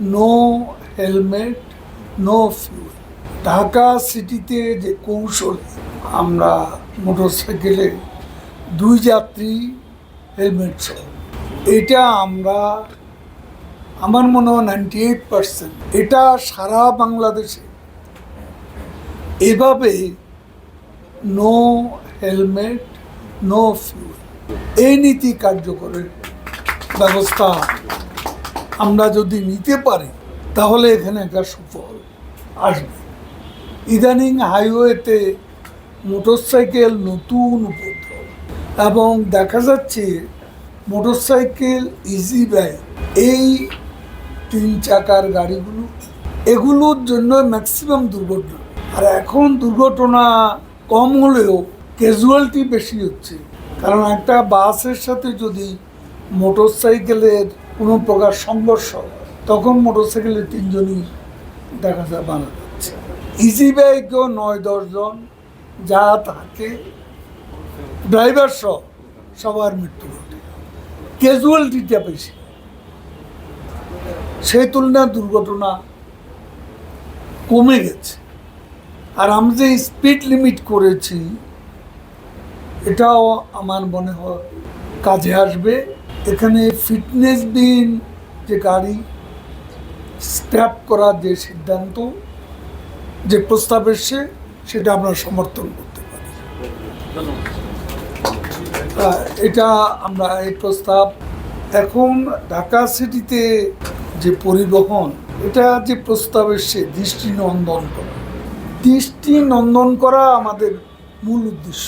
No helmet no fuel Dhaka সিটিতে যে কৌশলে আমরা মোটরসাইকেলে দুই যাত্রী হেলমেট সহ, এটা আমরা, আমার মনে হয় নাইনটি এইট পার্সেন্ট এটা সারা বাংলাদেশে এভাবে নো হেলমেট নো ফিউল এই নীতি কার্যকরের ব্যবস্থা আমরা যদি নিতে পারি, তাহলে এখানে একটা সুফল আসবে। ইদানিং হাইওয়েতে মোটরসাইকেল নতুন উপদ্রব এবং দেখা যাচ্ছে মোটরসাইকেল, ইজি বাইক এই তিন চাকার গাড়িগুলো, এগুলোর জন্য ম্যাক্সিমাম দুর্ঘটনা। আর এখন দুর্ঘটনা কম হলেও ক্যাজুয়ালিটি বেশি হচ্ছে। কারণ একটা বাসের সাথে যদি মোটরসাইকেলের কোনো প্রকার সংঘর্ষ, তখন মোটরসাইকেলের তিনজনই দেখা যায় মারা যাচ্ছে। ইজি বাইকও নয় দশজন যা থাকে ড্রাইভার সহ সবার মৃত্যু ঘটে। ক্যাজুয়ালিটিটা বেশি। সেই তুলনায় দুর্ঘটনা কমে গেছে। আর আমি যে স্পিড লিমিট করেছি, এটাও আমার মনে হয় কাজে আসবে। এখানে ফিটনেস বিন যে গাড়ি স্ক্র্যাপ করার যে সিদ্ধান্ত, যে প্রস্তাব এসছে, সেটা আমরা সমর্থন করতে পারি। এটা আমরা এই প্রস্তাব। এখন ঢাকা সিটিতে যে পরিবহন, এটা যে প্রস্তাব এসছে, দৃষ্টি নন্দন করা। দৃষ্টি নন্দন করা আমাদের মূল উদ্দেশ্য।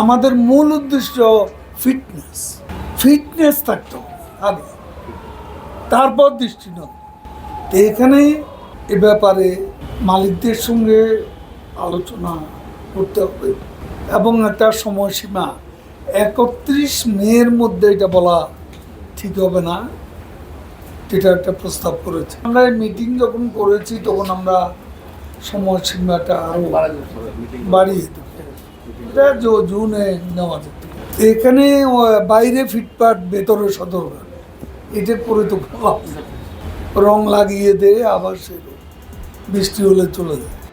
আমাদের মূল উদ্দেশ্য ফিটনেস ফিটনেস থাকতে হবে আগে তারপর দৃষ্টিনন্দন তো এখানে এ ব্যাপারে মালিকদের সঙ্গে আলোচনা করতে হবে এবং একটা সময়সীমা একত্রিশ মের মধ্যে এটা বলা ঠিক হবে না এটা একটা প্রস্তাব করেছে। আমরা মিটিং যখন করেছি তখন আমরা সময়সীমাটা আরও বাড়িয়ে দেবো এটা জুনে নেওয়া যেত এখানে বাইরে ফিটপাট ভেতরে সদর এটা করে তো। রং লাগিয়ে দেয় আবার সে বৃষ্টি হলে চলে যায়